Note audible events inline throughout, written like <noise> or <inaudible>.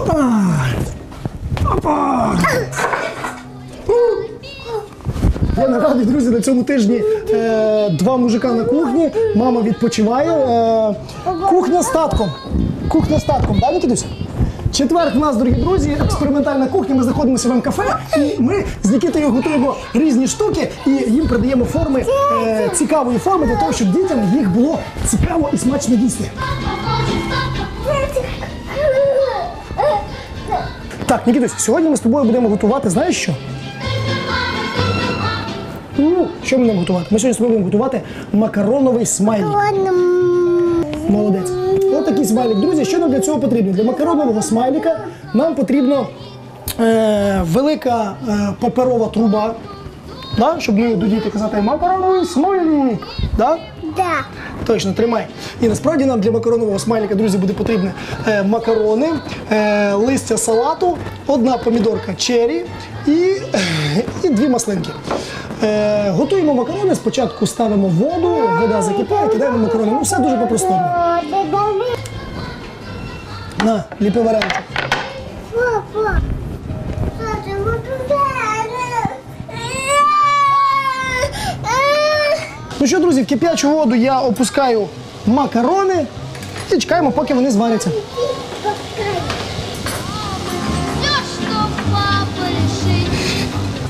Опа! Опа! Я нагадую, друзі, на цьому тижні е, два мужика на кухні, мама відпочиває. Е, кухня з татком. Кухня з татком, да, Нікітусь? Четверг в нас, дорогі друзі, експериментальна кухня. Ми знаходимося в МКФ, і ми з Нікітою готуємо різні штуки і їм придаємо форми е, цікавої форми для того, щоб дітям їх було цікаво і смачно їсти. Так, Нікітусь, сьогодні ми з тобою будемо готувати, знаєш що? Ну, що ми будемо готувати? Ми сьогодні з тобою будемо готувати макароновий смайлік. Молодець. Ось такий смайлік. Друзі, що нам для цього потрібно? Для макаронового смайліка нам потрібно е, велика е, паперова труба. Да? Щоб ми до діти казати макароновий смайлік. Да? Да. Точно, тримай. І насправді нам для макаронового смайліка, друзі, буде потрібні е, макарони, е, листя салату, одна помідорка чері і, <laughs> і дві маслинки. Е, готуємо макарони. Спочатку ставимо воду, вода закипає, кидаємо макарони. Ну, все дуже по-простому. На, ліпи вареничок. Ну що, друзі, в кип'ячу воду я опускаю макарони і чекаємо, поки вони зваряться.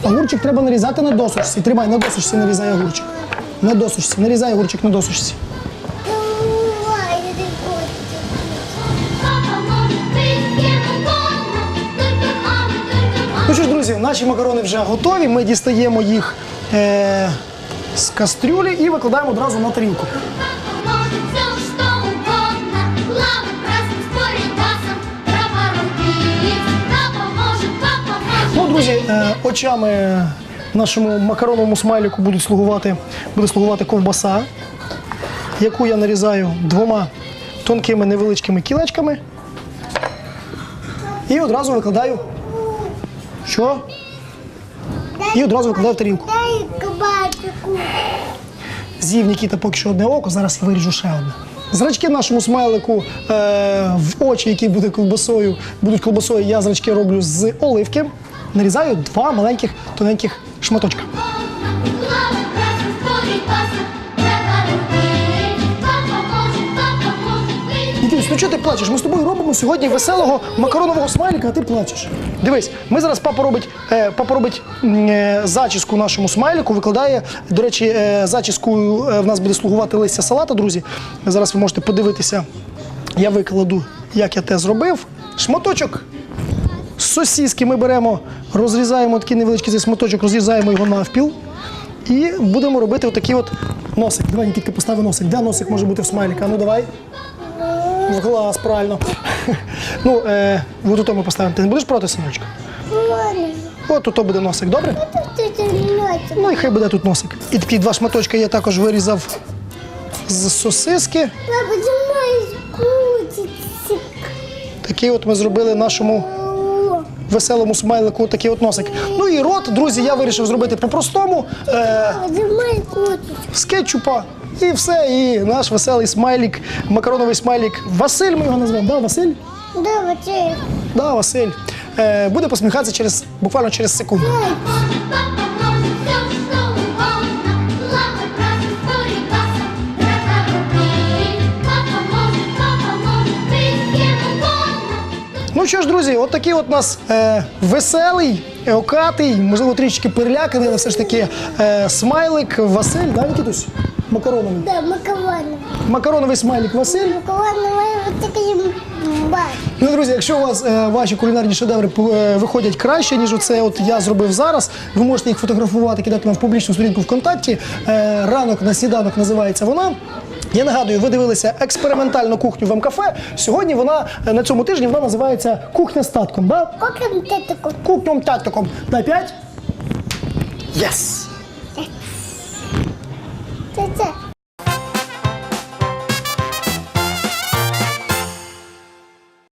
Огурчик треба нарізати на досочці. Тримай, на досочці нарізай огурчик. На досочці, нарізай огурчик на мама. Ну що ж, друзі, наші макарони вже готові. Ми дістаємо їх е- з кастрюлі і викладаємо одразу на тарілку. Ну, друзі, е- очами нашому макароновому смайліку будуть слугувати, буде слугувати ковбаса, яку я нарізаю двома тонкими невеличкими кілечками. І одразу викладаю. Що? І одразу викладаю тарілку. З'їв Нікіта поки що одне око, зараз я виріжу ще одне. Зрачки нашому смайлику е, в очі, які буде колбасою, будуть колбасою, я зрачки роблю з оливки. Нарізаю два маленьких тоненьких шматочка. Плачеш? Ми з тобою робимо сьогодні веселого макаронового смайліка, а ти плачеш. Дивись, ми зараз папа робить, е, папа робить е, зачіску нашому смайліку, викладає. До речі, е, зачіскою е, в нас буде слугувати листя салата, друзі. Зараз ви можете подивитися. Я викладу, як я те зробив. Шматочок сосіски ми беремо, розрізаємо такий невеличкий цей шматочок, розрізаємо його навпіл. І будемо робити отакий от носик. Давай, Нікітка, постави носик. Де носик може бути в смайліка? Ну давай. В глаз, правильно. <laughs> ну, е, от тут ми поставимо. Ти не будеш проти, синочка? От тут буде носик, добре? Ну і хай буде тут носик. І такі два шматочки я також вирізав з сосиски. Такий от ми зробили нашому веселому смайлику такий от носик. Ну і рот, друзі, я вирішив зробити по-простому. Е, з кетчупа. І все, і наш веселий смайлік, макароновий смайлік. Василь ми його назвемо, да, Василь? Да, это. Да, Василь. Е, буде посміхатися через буквально через секунду. Ну що ж, друзі, от такий от у нас е, веселий, окатий, можливо, трішки переляканий, але все ж таки е, смайлик Василь, да, Нікітусь? Макароновий. Да, макароны. Макароновий смайлик Василь. Макароны вот такие бать. Ну, друзі, якщо у вас е, ваші кулінарні шедеври е, виходять краще, ніж оце от я зробив зараз, ви можете їх фотографувати, кидати нам в публічну сторінку ВКонтакті. Е, ранок на сніданок називається вона. Я нагадую, ви дивилися експериментальну кухню в МКФ. Сьогодні вона е, на цьому тижні вона називається кухня з татком. Да? Как он ты такой? Кухням татком. На п'ять. Єс!